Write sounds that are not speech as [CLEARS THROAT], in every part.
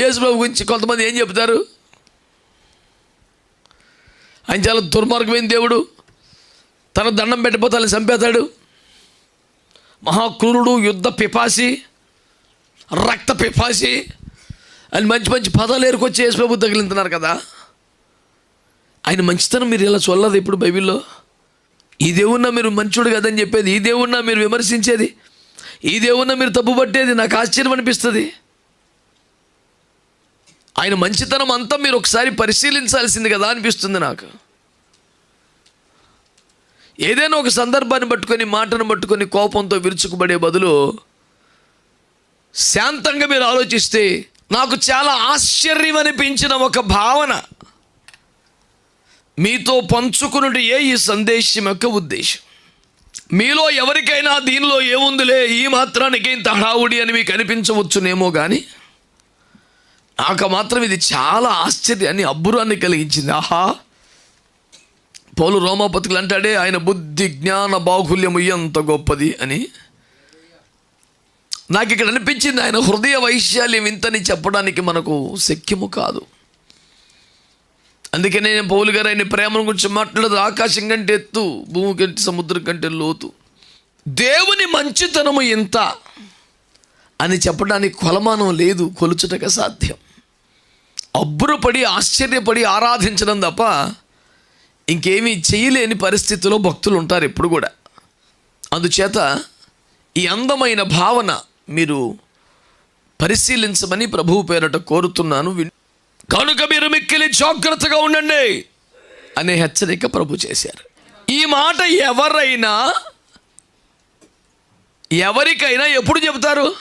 యేసుబాబు గురించి కొంతమంది ఏం చెప్తారు? ఆయన చాలా దుర్మార్గమైన దేవుడు. తన దండం పెట్టిపోతే చంపేతాడు మహాక్రూరుడు యుద్ధ పిపాసి రక్త పిపాసి అని మంచి మంచి పదాలు ఏరుకొచ్చి యేసుబాబు తగిలింటున్నారు కదా. ఆయన మంచితనం మీరు ఇలా చూడలేదు ఇప్పుడు బైబిల్లో? ఈ దేవున్నా మీరు మంచుడు కదని చెప్పేది ఈ దేవున్నా మీరు విమర్శించేది ఈ దేవున్నా మీరు తప్పు పట్టేది నాకు ఆశ్చర్యం అనిపిస్తుంది. ఆయన మంచితనం అంతా మీరు ఒకసారి పరిశీలించాల్సింది కదా అనిపిస్తుంది నాకు. ఏదైనా ఒక సందర్భాన్ని పట్టుకొని మాటను పట్టుకొని కోపంతో విరుచుకుపడే బదులు శాంతంగా మీరు ఆలోచిస్తే నాకు చాలా ఆశ్చర్యం అనిపించిన ఒక భావన. మీతో పంచుకున్నట్టు ఏ ఈ సందేశం యొక్క ఉద్దేశం? మీలో ఎవరికైనా దీనిలో ఏముందిలే ఈ మాత్రానికి ఇంత హడావుడి అని మీకు అనిపించవచ్చునేమో కానీ నాకు మాత్రం ఇది చాలా ఆశ్చర్యాన్ని అబ్బురాన్ని కలిగించింది. ఆహా! పౌలు రోమాపతులు అంటాడే ఆయన బుద్ధి జ్ఞాన బాహుల్యము ఎంత గొప్పది అని. నాకు ఇక్కడ అనిపించింది ఆయన హృదయ వైశాల్యం ఇంతని చెప్పడానికి మనకు శక్యము కాదు. అందుకే నేను పౌలు గారు ఆయన ప్రేమ గురించి మాట్లాడదు. ఆకాశం కంటే ఎత్తు భూమి కంటే సముద్రం కంటే లోతు. దేవుని మంచితనము ఎంత అని చెప్పడానికి కొలమానం లేదు కొలుచుటక సాధ్యం. అబ్బురపడి ఆశ్చర్యపడి ఆరాధించడం తప్ప ఇంకేమీ చేయలేని పరిస్థితిలో భక్తులు ఉంటారు ఎప్పుడు కూడా. అందుచేత ఈ అందమైన భావన మీరు పరిశీలించమని ప్రభువు పేరట కోరుతున్నాను. కనుక మీరు మిక్కిలి జాగ్రత్తగా ఉండండి అనే హెచ్చరిక ప్రభు చేశారు. ఈ మాట ఎవరైనా ఎవరికైనా ఎప్పుడు చెబుతారు?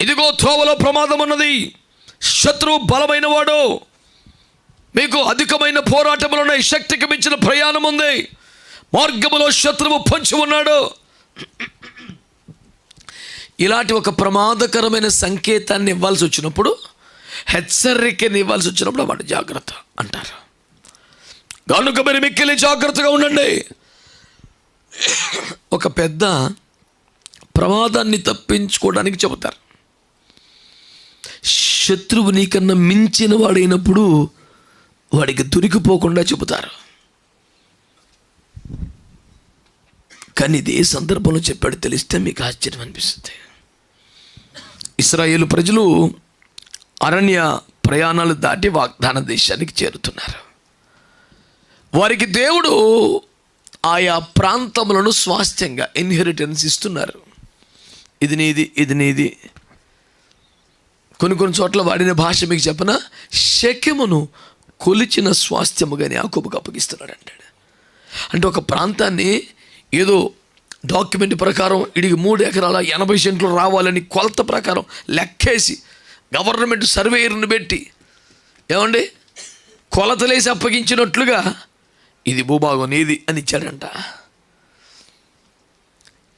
ఇదిగో త్రోవలో ప్రమాదం ఉన్నది. శత్రువు బలమైన వాడు మీకు అధికమైన పోరాటములు ఉన్నాయి. శక్తికి మించిన ప్రయాణం ఉంది. మార్గములో శత్రువు పొంచి ఉన్నాడు. ఇలాంటి ఒక ప్రమాదకరమైన సంకేతాన్ని ఇవ్వాల్సి వచ్చినప్పుడు హెచ్చరికని ఇవ్వాల్సి వచ్చినప్పుడు వాడు జాగ్రత్త అంటారు. కనుక మీరు మిక్కిలి జాగ్రత్తగా ఉండండి. ఒక పెద్ద ప్రమాదాన్ని తప్పించుకోవడానికి చెబుతారు. శత్రువు నీకన్నా మించిన వాడైనప్పుడు వాడికి దొరికిపోకుండా చెబుతారు. కానీ ఇది ఏ సందర్భంలో చెప్పాడు తెలిస్తే మీకు ఆశ్చర్యం అనిపిస్తుంది. ఇస్రాయేల్ ప్రజలు అరణ్య ప్రయాణాలు దాటి వాగ్దాన దేశానికి చేరుతున్నారు. వారికి దేవుడు ఆయా ప్రాంతములను స్వాస్థ్యంగా ఇన్హెరిటెన్స్ ఇస్తున్నారు. ఇది నీది ఇది నీది. కొన్ని కొన్ని చోట్ల వాడిన భాష మీకు చెప్పన? శక్యమును కొలిచిన స్వాస్థ్యముగానే యాకోబుకు అప్పగిస్తున్నాడు అంటాడు అంటే ఒక ప్రాంతాన్ని ఏదో డాక్యుమెంట్ ప్రకారం ఇడికి మూడు ఎకరాల ఎనభై సెంట్లు రావాలని కొలత ప్రకారం లెక్కేసి గవర్నమెంట్ సర్వేయర్ని పెట్టి ఏమండి? కొలతలేసి అప్పగించినట్లుగా ఇది భూభాగం నీది అని ఇచ్చాడంట.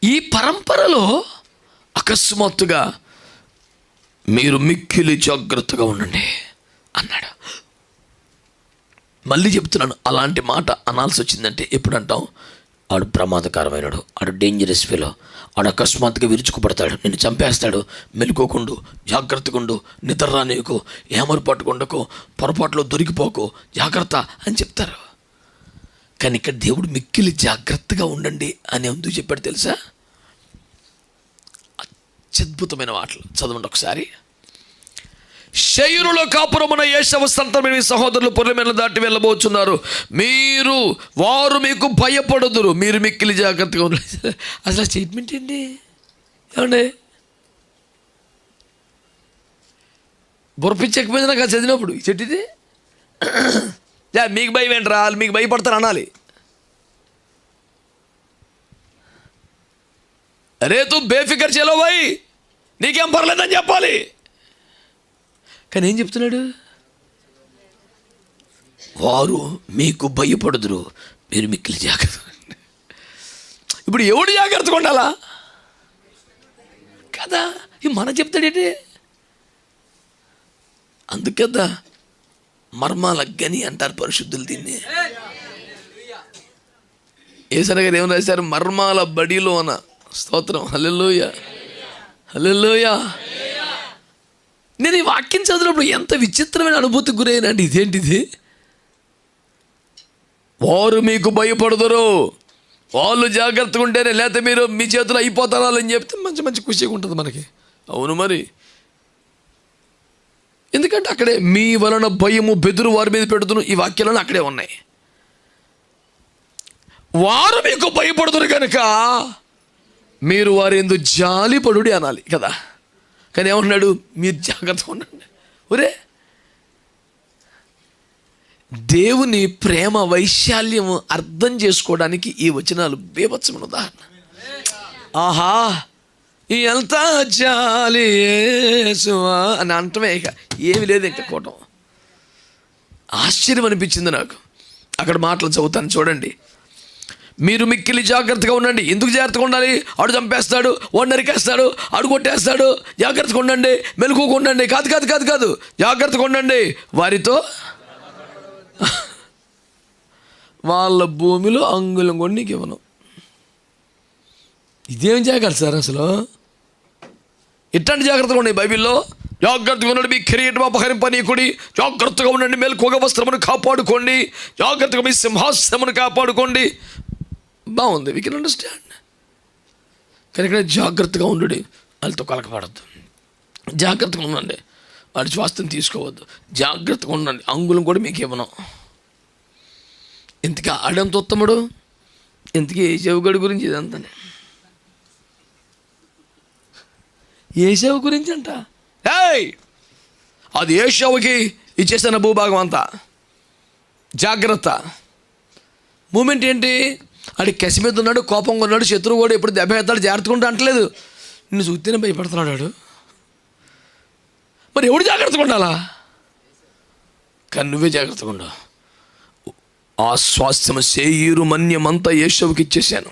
ఈ పరంపరలో అకస్మాత్తుగా మీరు మిక్కిలి జాగ్రత్తగా ఉండండి అన్నాడు. మళ్ళీ చెప్తున్నాను అలాంటి మాట అనాల్సి వచ్చిందంటే ఎప్పుడు అంటాం ఆడు ప్రమాదకరమైనడు ఆడు డేంజరస్ ఫీలో ఆడు అకస్మాత్తుగా విరుచుకుపడతాడు నిన్ను చంపేస్తాడు. మెలుకోకుండు జాగ్రత్తగా ఉండు నిద్ర రానీయకు ఏమరు పట్టుకుండకు పొరపాటులో దొరికిపోకు జాగ్రత్త అని చెప్తారు. కానీ ఇక్కడ దేవుడు మిక్కిలి జాగ్రత్తగా ఉండండి అని ఎందుకు చెప్పాడు తెలుసా? అత్యద్భుతమైన మాటలు. చదవండి ఒకసారి. శయూరులో కాపురమున ఏషవ సంతమైన సహోదరులు పొరమేల దాటి వెళ్ళబోతున్నారు మీరు వారు మీకు భయపడదురు. మీరు మిక్కిలి జాగ్రత్తగా ఉండలేదు [LAUGHS] అసలు స్టేట్మెంట్ ఏంటి? ఏమండి? బుర్రపించకపోయింది నాకు చదివినప్పుడు. చెట్టిది [CLEARS THROAT] యా మీకు భయం ఏంట్రా? వాళ్ళు మీకు భయపడతారు అనాలి. అరే తూ బేఫికర్ చెలో భాయ్ నీకేం పర్లేదని చెప్పాలి. కానీ ఏం చెప్తున్నాడు? వారు మీకు భయపడుదురు. మీరు మిక్కిలి జాగ్రత్త ఇప్పుడు ఎవడు జాగ్రత్తగా ఉండాలా? కదా? ఈ మన చెప్తాడేంటి అందుకదా మర్మాల గని అంటారు పరిశుద్ధులు దీన్ని. ఏసన గారు ఏమని రాశారు? మర్మాల బడిలోన స్తోత్రం. హలెల్లోయ. హలెల్లోయ. నేను ఈ వాక్యం చదివినప్పుడు ఎంత విచిత్రమైన అనుభూతి గురైనండి. ఇదేంటిది? వారు మీకు భయపడదరు. వాళ్ళు జాగ్రత్తగా ఉంటేనే లేకపోతే మీరు మీ చేతులు అయిపోతారా అని చెప్తే మంచి మంచి ఖుషిగా ఉంటుంది మనకి. అవును మరి. ఎందుకంటే అక్కడే మీ వలన భయము బెదురు వారి మీద పెడుతున్న ఈ వాక్యాలను అక్కడే ఉన్నాయి. వారు మీకు భయపడుతురు కనుక మీరు వారి ఎందు జాలిపడుడి అనాలి కదా. కానీ ఏమన్నాడు మీరు జాగ్రత్తగా ఉండండి. ఒరే! దేవుని ప్రేమ వైశాల్యం అర్థం చేసుకోవడానికి ఈ వచనాలు బీభత్సమైన ఉదాహరణ. ఆహా! ఎంత జాలి అని అంటమే ఇక. ఏమి లేదు ఇంకా కూటం. ఆశ్చర్యం అనిపించింది నాకు. అక్కడ మాటలు చదువుతాను చూడండి. మీరు మిక్కిలి జాగ్రత్తగా ఉండండి. ఎందుకు జాగ్రత్తగా ఉండాలి? ఆడు చంపేస్తాడు వాడు నరికేస్తాడు ఆడు కొట్టేస్తాడు జాగ్రత్తగా ఉండండి. మెలకుగా ఉండండి. కాదు కాదు కాదు కాదు. జాగ్రత్తగా ఉండండి. వారితో వాళ్ళ భూమిలో అంగుళం కూడా నీకు ఇవ్వను. ఇదేం జాగ్రత్త సార్ అసలు? ఇట్లాంటి జాగ్రత్తగా ఉన్నాయి బైబిల్లో. జాగ్రత్తగా ఉండండి మీ కిరీటం అపహరింపనీకుడి జాగ్రత్తగా ఉండండి మేలుకోగ వస్త్రమును కాపాడుకోండి. జాగ్రత్తగా మీ సింహాసనమును కాపాడుకోండి. బాగుంది. వీ కెన్ అండర్స్టాండ్ కానీ ఇక్కడ జాగ్రత్తగా ఉండు వాళ్ళతో కలకపడద్దు. జాగ్రత్తగా ఉండండి. వాడి స్వాస్థ్యం తీసుకోవద్దు. జాగ్రత్తగా ఉండండి. అంగుళం కూడా మీకు ఇవ్వను. ఇంతకీ ఆడంత ఉత్తముడు? ఇంతకీ ఏ గురించి ఇదంతా ఏషావు గురించి అంట? ఏయ్! అది ఏషావుకి ఇచ్చేసిన భూభాగం అంతా. జాగ్రత్త. మూమెంట్ ఏంటి? ఆడి కసి మీద ఉన్నాడు కోపంగా ఉన్నాడు శత్రువు కూడా ఎప్పుడు దెబ్బ ఎత్తాడు జాగ్రత్తగా అంటలేదు. నిన్ను చూస్తేనే భయపడుతున్నాడు వాడు. మరి ఎవడు జాగ్రత్తగా ఉండాలా? కానీ నువ్వే జాగ్రత్తగా ఉండవు ఆ స్వాస్థ్యము సేయూరు మన్యమంతా యేషవుకి ఇచ్చేసాను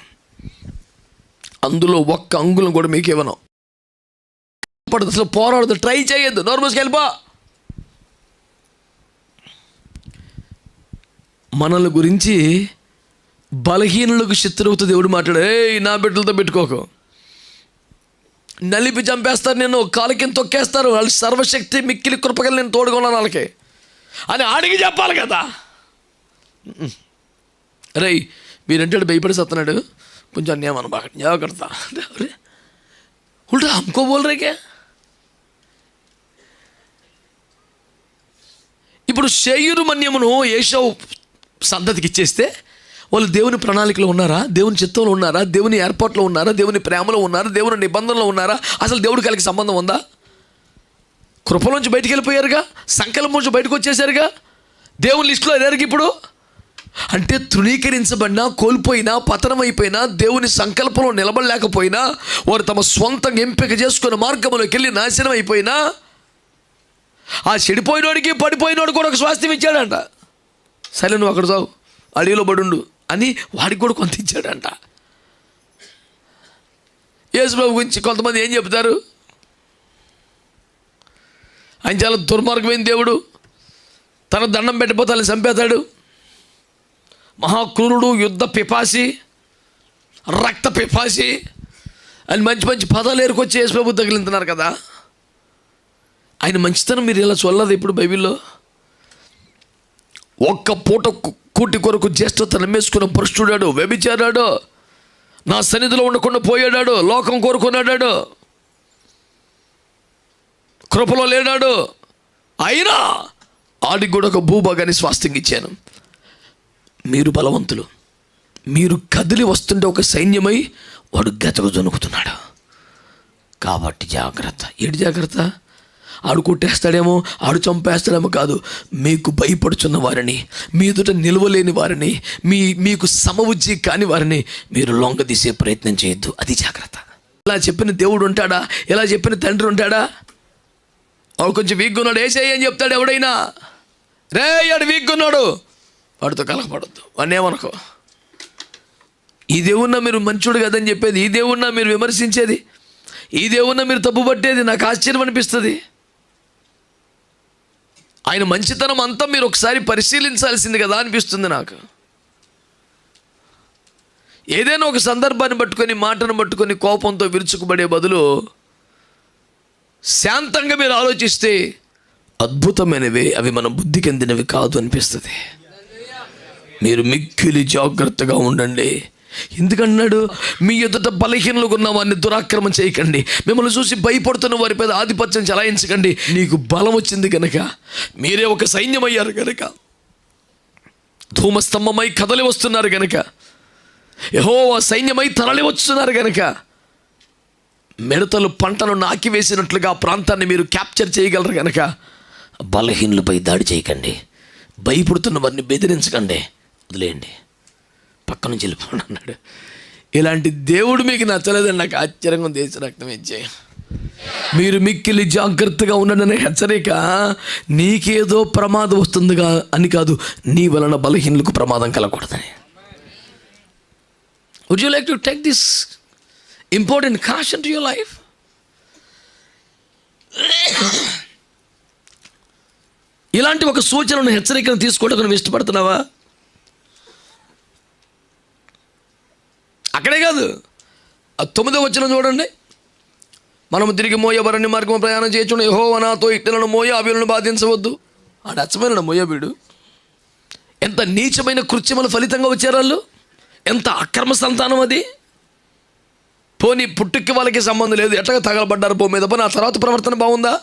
అందులో ఒక్క అంగుళం కూడా మీకు ఇవ్వను. పడదు అసలు పోరాడదు ట్రై చేయొద్దు. నోర్మస్కి వెళ్ళిపో. మనల గురించి బలహీనులకు శత్రువుతో దేవుడు మాట్లాడు ఏ నా బిడ్డలతో పెట్టుకోకు. నలిపి చంపేస్తారు నేను కాలు తొక్కేస్తారు వాళ్ళు సర్వశక్తి మిక్కిలి కృపగల నేను తోడుకున్నాను వాళ్ళకి. అని అడిగి చెప్పాలి కదా. రే మీరంటే భయపడి సత్తున్నాడు. కొంచెం అన్యాయం అన్న బాగా జాగ్రత్త ఉల్టా హమ్కో బోల్ రేకే. ఇప్పుడు షేయురు మన్యమును ఏషవ్ సంతతికి ఇచ్చేస్తే వాళ్ళు దేవుని ప్రణాళికలో ఉన్నారా? దేవుని చిత్తంలో ఉన్నారా? దేవుని ఏర్పాట్లో ఉన్నారా? దేవుని ప్రేమలో ఉన్నారా? దేవుని నిబంధనలో ఉన్నారా? అసలు దేవుడికి కలిగి సంబంధం ఉందా? కృపలోంచి బయటికి వెళ్ళిపోయారుగా? సంకల్పం నుంచి బయటకు వచ్చేసారుగా దేవుని లిస్టులో లేరుగా ఇప్పుడు? అంటే తృణీకరించబడినా కోల్పోయినా పతనమైపోయినా దేవుని సంకల్పంలో నిలబడలేకపోయినా వారు తమ సొంతంగా ఎంపిక చేసుకున్న మార్గంలోకి వెళ్ళి నాశనం అయిపోయినా ఆ చెడిపోయినోడికి పడిపోయినోడు కూడా ఒక స్వాస్థ్యం ఇచ్చాడంట. సరే నువ్వు అక్కడ చావు. అడవిలో పడుండు. అని వాడికి కూడా కొంత ఇచ్చాడంట. యేసుబాబు గురించి కొంతమంది ఏం చెప్తారు? ఆయన చాలా దుర్మార్గమైన దేవుడు. తన దండం పెట్టిపోతే వాళ్ళని చంపేతాడు మహాక్రూరుడు యుద్ధ పిపాసి రక్త పిపాసి అని మంచి మంచి పదాలు ఏరుకొచ్చి యేసుబాబు తగిలింటున్నారు కదా. ఆయన మంచితనం మీరు ఇలా చూడలేదు ఇప్పుడు బైబిల్లో? ఒక్క పూట కూటి కొరకు జ్యేష్ఠత నమ్మేసుకున్న పురుషుడాడు వ్యభిచారాడు నా సన్నిధిలో ఉండకుండా పోయాడాడు లోకం కోరుకున్నాడాడు. కృపలో లేడాడు అయినా ఆడికి కూడా ఒక భూభాగాన్ని స్వాస్థ్యం ఇచ్చాను మీరు బలవంతులు. మీరు కదిలి వస్తుంటే ఒక సైన్యమై వాడు గతకు జొనుకుతున్నాడు. కాబట్టి జాగ్రత్త. ఏడు జాగ్రత్త? ఆడు కొట్టేస్తాడేమో ఆడు చంపేస్తాడేమో కాదు. మీకు భయపడుచున్న వారిని మీ ఎదుట నిలవలేని వారిని మీ మీకు సమవుజ్జి కాని వారిని మీరు లొంగ తీసే ప్రయత్నం చేయొద్దు. అది జాగ్రత్త. ఇలా చెప్పిన దేవుడు ఉంటాడా? ఇలా చెప్పిన తండ్రి ఉంటాడా? వాడు కొంచెం వీక్గా ఉన్నాడు వేసేయి అని చెప్తాడు ఎవడైనా? రే ఆడు వీక్గా ఉన్నాడు వాడితో కలగపడద్దు వాడిని ఏమనుకో? ఈ దేవున్నా మీరు మంచోడు కదని చెప్పేది ఈ దేవున్నా మీరు విమర్శించేది ఈ దేవున్నా మీరు తప్పు పట్టేది నాకు ఆశ్చర్యం అనిపిస్తుంది. ఆయన మంచితనం అంతా మీరు ఒకసారి పరిశీలించాల్సింది కదా అనిపిస్తుంది నాకు. ఏదైనా ఒక సందర్భాన్ని పట్టుకొని మాటను పట్టుకొని కోపంతో విరుచుకుపడే బదులు శాంతంగా మీరు ఆలోచిస్తే అద్భుతమైనవి అవి మన బుద్ధికి అందినవి కాదు అనిపిస్తుంది. మీరు మిక్కిలి జాగ్రత్తగా ఉండండి. ఎందుకన్నాడు? మీ ఎదుట బలహీనలకు ఉన్న వారిని దురాక్రమం చేయకండి. మిమ్మల్ని చూసి భయపడుతున్న వారి మీద ఆధిపత్యం చలాయించకండి. నీకు బలం వచ్చింది కనుక మీరే ఒక సైన్యం అయ్యారు కనుక ధూమస్తంభమై కదలి వస్తున్నారు కనుక యహో సైన్యమై తరలి వస్తున్నారు కనుక మిడతలు పంటను నాకివేసినట్లుగా ఆ ప్రాంతాన్ని మీరు క్యాప్చర్ చేయగలరు కనుక బలహీనులపై దాడి చేయకండి. భయపడుతున్న వారిని బెదిరించకండి. వదిలేయండి. పక్క నుంచి వెళ్ళిపోండి అన్నాడు. ఇలాంటి దేవుడు మీకు నచ్చలేదని నాకు ఆశ్చర్యంగా దేశ రక్తం ఇచ్చే. మీరు మిక్కిలి జాగ్రత్తగా ఉండననే హెచ్చరిక నీకేదో ప్రమాదం వస్తుందిగా అని కాదు నీ వలన బలహీనులకు ప్రమాదం కలగకూడదని. Would you like to take this important caution to your life ఇలాంటి ఒక సూచనను హెచ్చరికను తీసుకోవడం నువ్వు ఇష్టపడుతున్నావా? అక్కడే కాదు. ఆ తొమ్మిదో వచ్చిన చూడండి. మనము తిరిగి మోయబరని మార్గం ప్రయాణం చేయొచ్చు యహో నాతో ఇట్టలను మోయ అభిలను బాధించవద్దు. ఆడ అచ్చమైన మోయబీడు. ఎంత నీచమైన కృత్యముల ఫలితంగా వచ్చారు వాళ్ళు? ఎంత అక్రమ సంతానం అది? పోనీ పుట్టుకి వాళ్ళకి సంబంధం లేదు. ఎట్లా తగలబడ్డారు పో మీద? పోనీ ఆ తర్వాత ప్రవర్తన బాగుందా?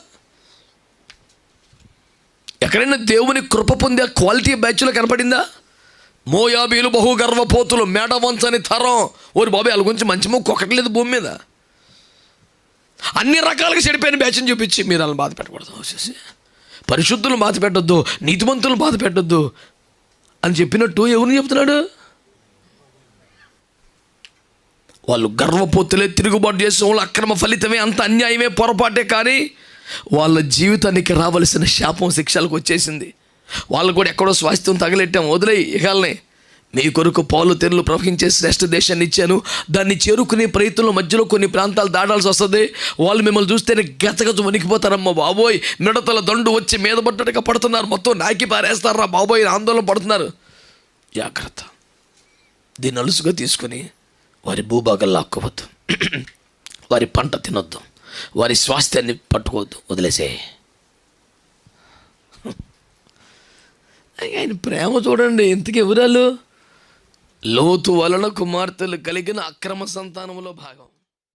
ఎక్కడైనా దేవుని కృప పొందే క్వాలిటీ బ్యాచ్లో కనపడిందా? మోయాబీలు బహు గర్వపోతులు మేడ వంచని తరం. ఓరి బాబాయ్ వాళ్ళ గురించి మంచి ముక్కు ఒకట్లేదు భూమి మీద. అన్ని రకాలుగా చెడిపోయిన బ్యాచ్ని చూపించి మీరు వాళ్ళని బాధ పెట్టకూడదు వచ్చేసి పరిశుద్ధులను బాధ పెట్టద్దు నీతిమంతులను బాధ పెట్టద్దు అని చెప్పినట్టు ఎవరిని చెప్తున్నాడు? వాళ్ళు గర్వపోతులే తిరుగుబాటు చేసే వాళ్ళు అక్రమ ఫలితమే అంత అన్యాయమే పొరపాటే కానీ వాళ్ళ జీవితానికి రావలసిన శాపం శిక్షలకు వచ్చేసింది. వాళ్ళు కూడా ఎక్కడో స్వాస్థ్యం తగలెట్టాం. వదిలేయి ఇకాలనే మీ కొరకు పాలు తెరలు ప్రవహించే శ్రేష్ఠ దేశాన్ని ఇచ్చాను. దాన్ని చేరుకునే ప్రయత్నంలో మధ్యలో కొన్ని ప్రాంతాలు దాడాల్సి వస్తుంది. వాళ్ళు మిమ్మల్ని చూస్తేనే గతగత వణికిపోతారమ్మా బాబోయ్. మిడతల దండు వచ్చి మీద పడ్డట్టుగా పడుతున్నారు. మొత్తం నాకి పారేస్తారా బాబోయ్ ఆందోళన పడుతున్నారు. జాగ్రత్త. దీన్ని అలుసుగా తీసుకొని వారి భూభాగాలు లాక్కోవద్దు. [CLEARS THROAT] వారి పంట తినొద్దు. వారి స్వాస్థ్యాన్ని పట్టుకోవద్దు. వదిలేసే ఆయన ప్రేమ చూడండి ఇంతకీ ఎవరాలు లోతు వలన కుమార్తెలు కలిగిన అక్రమ సంతానములో భాగం.